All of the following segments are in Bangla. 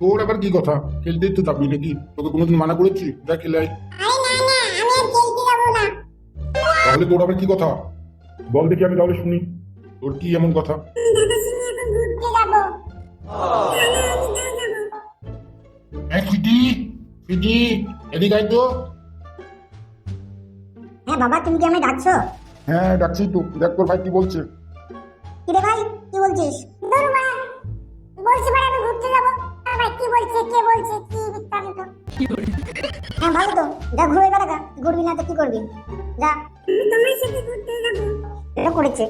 তোর আবার কি কথা? খেলতেই তো যাবি নাকি? তোকে কোনোদিন মানা করেছি? যা খেলে আয়। তাহলে তোর আবার কি কথা? বল দেখি আমি তাহলে শুনি। তোর কি এমন কথা? এদিকে আয় তো। হ্যাঁ বাবা তুমি কি আমায় ডাকছো? হ্যাঁ ডাকছি তো। দেখ তোর ভাই কি বলছে। কি রে ভাই কি বলছিস? বলছি ভাই আমি ঘুরতে যাব। ভাই কি বলছে কে বলছে কি বিস্তারিত হ্যাঁ ভালো তো যা ঘুরে বেড়া গা ঘুরবি না তো কি করবি? যা। তোমার সাথে ঘুরতে যাব। এটা করেছে।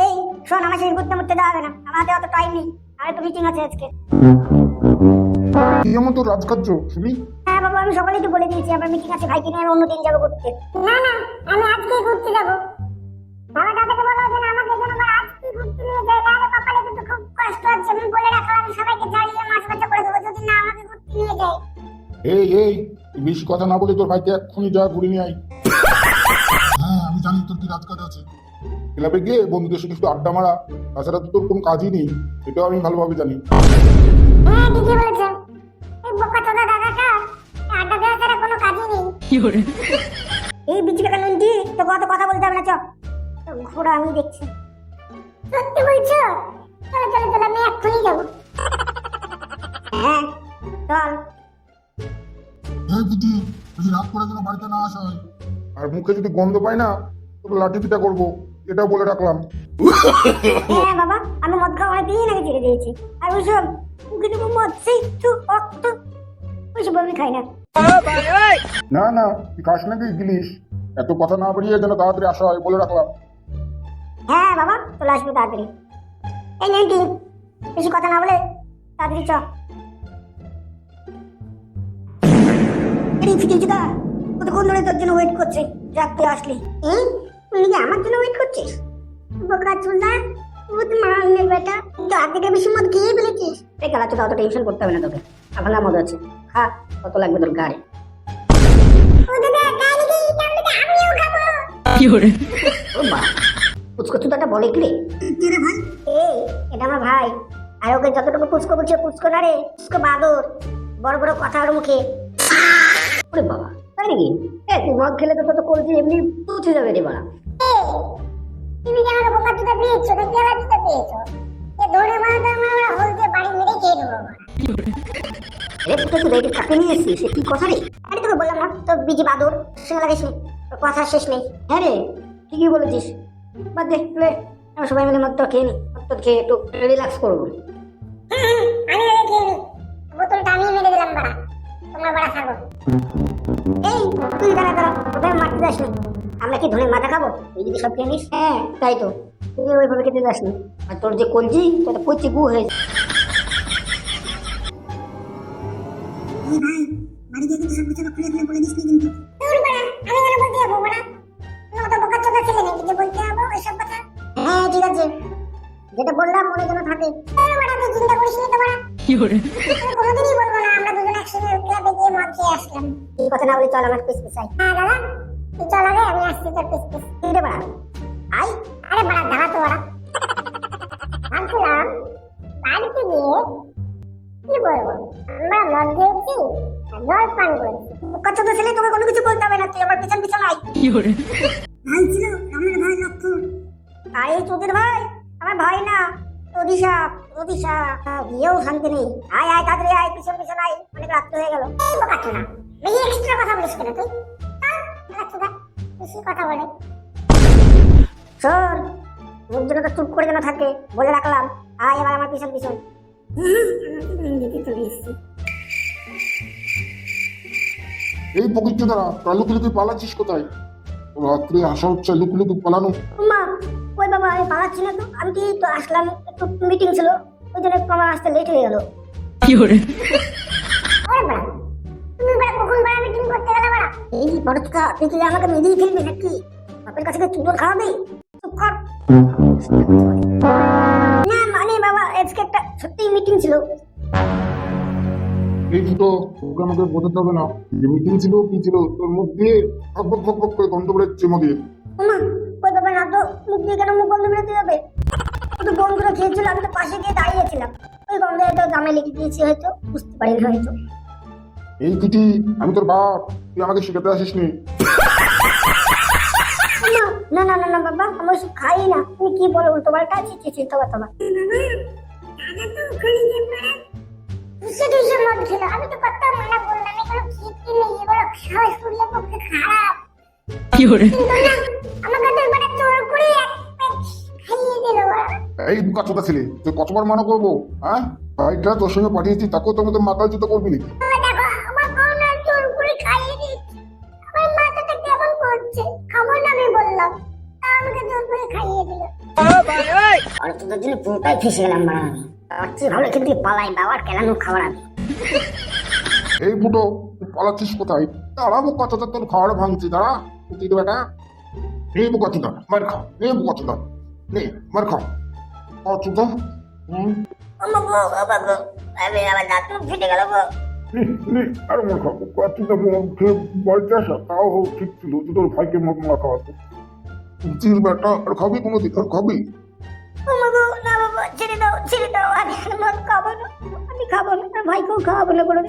এই শোন আমার সাথে ঘুরতে মুরতে যাওয়া হবে না। আমার হাতে অত টাইম নেই। আর তো মিটিং আছে আজকে। কি এমন তোর রাজকার্য শুনি হ্যাঁ বাবা আমি সকালেই তো বলে দিয়েছি আমার মিটিং আছে ভাইকে নিয়ে আমি অন্যদিন যাব ঘুরতে। না না আমি আজকেই ঘুরতে যাব। বাবা দাদাকে বলা এই এই বেশি কথা না বলে তোর ভাইকে এক্ষুনি যা ঘুরে নিয়ে আয়। হ্যাঁ আমি জানি তোর কি রাজকাজ আছে। ক্লাবে গিয়ে বন্ধুদের সাথে শুধু আড্ডা মারা। তাছাড়া তো তোর কোনো কাজই নেই এটাও আমি ভালোভাবে জানি। হ্যাঁ ঠিকই বলেছেন এই বোকা চোদা দাদাটা আড্ডা দেওয়া ছাড়া কোনো কাজই নেই। এই বিচি টাকা নুনটি তো কত কথা বলতে হবে না চ। ঘোড়া আমি দেখছি। সত্যি বলছো? চলো চলো চলো আমি এক্ষুনি যাব। হ্যাঁ। চল। হ্যাঁ দিদি যদি রাত করে যেন বাড়িতে না আসা হয়। আর মুখে যদি গন্ধ পাই না তোকে লাঠি পিটা করব এটাও বলে রাখলাম। হ্যাঁ বাবা আমি মদ খাওয়া অনেকদিন আগে ছেড়ে দিয়েছি। আর ওইসব মুখে দেবো মদ সেই তো অক্ত ওইসব আমি খাই না। না না তুই খাস নাকি গিলিস এত কথা না বেরিয়ে যেন তাড়াতাড়ি আসা হয় বলে রাখলাম। হ্যাঁ বাবা চলে আসব তাড়াতাড়ি। এই নেন্টি বেশি কথা না বলে তাড়াতাড়ি চ। ফিটিংচিদা কতক্ষণ ধরে তোর জন্য ওয়েট করছে? যাক তুই আসলি। এই তুই কি আমার জন্য ওয়েট করছিস? বোকা চুলদা ভূত মারানের বেটা তুই তো আগে বেশি মদ খেয়ে ফেলেছিস। এই খেলা চুদা অত টেনশন করতে হবে না তোকে। আফালা মদ আছে। খা কত লাগবে তোর গাড়ি? ও বাবা পুচকো চুদাটা বলে কি রে? কে রে ভাই? এই এটা আমার ভাই। আর ওকে যতটুকু পুচকো বলছে পুচকো না রে পুচকো বাদর। বড় বড় কথা ওর মুখে। ওরে বাবা। তাই নাকি? এ তুই মদ খেলে তো তোর কলজি এমনি পৌঁছে যাবে রে বাড়া। তুমি কি আমাকে বোকা চুদা পেয়েছ না কেলা চুদা পেয়েছ এ ধরে মারা তো আমরা হল দিয়ে বাড়ি মেরে খেয়ে দেবো এ পুত্র তুই এটা কাকে নিয়ে এসেছিস সে কি কথা রে? আরে তোকে বললাম না তোর বিজি বাদর সঙ্গে লাগাইস কথা শেষ নেই। হ্যাঁ রে ঠিকই বলেছিস। বাদ দে লে আমরা সবাই মিলে মদটা খেয়ে নি মদটা খেয়ে একটু রিল্যাক্স করব। আমি খেয়ে নি। বোতলটা আমি মেরে দিলাম বাড়া। তোমরা বাড়া খাব এই তুই দাঁড়া দাঁড়া ওটা মারতে যাস নি আমরা কি ধরে মাথা খাব? তুই যদি সব খেয়ে নিস। হ্যাঁ তাই তো। তুই ওইভাবে খেতে যাস নি। আর তোর যে কলজি তোটা কচি গু হয়ে হ্যাঁ ঠিক আছে। যেটা বললাম মনে যেন থাকে। চিন্তা করিস নি তোমার কোনোদিনই বলব এই কথা না বলে চল আমার পিস পিসাই হ্যাঁ দাদা তুই চল আগে আমি আসছি তোর পিস পিস। কিরে বাড়া। আই আরে বাড়া দাঁড়া তো বাড়া। ভাবছিলাম বাড়িতে গিয়ে কি বলব? আমরা মদ খেয়েছি জল পান করেছি। কত তো ছেলে তোকে কোনো কিছু বলতে হবে না তুই আমার পিছন পিছন আই ভাই ছিল আমার ভাই লক্ষণ আর চোখের ভাই আমার ভাই না অদিশা অদিশা বিয়েও শান্তি নেই। আয় আয় তাড়াতাড়ি আয় পিছন পিছন আয়। অনেক রাত্র হয়ে গেল। না বেশি এক্সট্রা কথা বলিস কেন তুই? চল রাখছো বেশি কথা বলে। মুখ তো চুপ করে যেন থাকে বলে রাখলাম। আয় এবার আমার পিছন পিছন। এই পবিত্র দ্বারা তোরা লুকি লুকি পালাচ্ছিস কোথায়? রাত্রে আসা হচ্ছে লুকি লুকি পালানো। মা ওই বাবা আমি পালাচ্ছি না তো। আমি কি তো আসলাম একটু মিটিং ছিল। ওই জন্য একটু আমার আসতে লেট হয়ে গেল। তুমি এই বড় তুই কি আমাকে মেরেই ফেলবি নাকি? বাপের কাছে চুদর খাওয়াবি না মানে বাবা আজকে একটা সত্যি মিটিং ছিল। এই দুটো তোকে আমাকে বোঝাতে হবে না। যে মিটিং ছিল কি ছিল তোর মুখ দিয়ে ফক ফক ফক ফক করে গন্ধ বেরোচ্ছে মদের ওমা ওই বাবা না তো মুখ দিয়ে কেন মুখ বন্ধ বেরোতে যাবে? শুধু বন্ধুরা খেয়েছিল আমি তো পাশে গিয়ে দাঁড়িয়েছিলাম। ওই গন্ধে হয়তো দামে লেগে দিয়েছি হয়তো বুঝতে পারিনি হয়তো। এই কিটি আমি তোর বাপ তুই আমাকে শিখাতে আসিস নি না না না না বাবা আমি ওসব খাই না। তুমি কি বলো উল্টো পাল্টা? ছি ছি তবা তবা আমি তো কত মানা বললাম এগুলো খেতে নেই এগুলো খাওয়া শরীরের পক্ষে খারাপ। কি hore আমাকে তো এবারে জোর করে এক খাইয়ে দিল এই বুকা ছেলে তুই কতবার মানা করব হ্যাঁ? ভাইটা তোর সঙ্গে পাঠিয়েছি তাকেও তো আমাদের মাথা জুতো করবি নাকি? আর তোদের জন্য পুরোটাই ফেসে গেলাম মারা আমি। তার চেয়ে ভালো এখান থেকে পালাই বাবার কেলানো খাবার আমি। এই তুই পালাচ্ছিস কোথায়? দাঁড়া বুকা চোদা তোর খাওয়ার ভাঙছি দাঁড়া। তুই তো বেটা এই বুকা চোদা মার খা এই বুকা চোদা। নে মার খা। খাওয়া চোদা হুম। আমা গো বাবা গো আমি আমার দাঁত মুখ ফেটে গেল গো আর মার খা বুকা চোদা খেয়ে বাড়িতে আসা তাও ঠিক ছিল তুই তোর ভাইকে খাওয়াতো চির বেটা আর খাবি কোনো দিন আর খাবি? ছেড়ে আমি আর মদ খাব না আমি খাব না। ভাইকেও খাওয়াবো না কোনো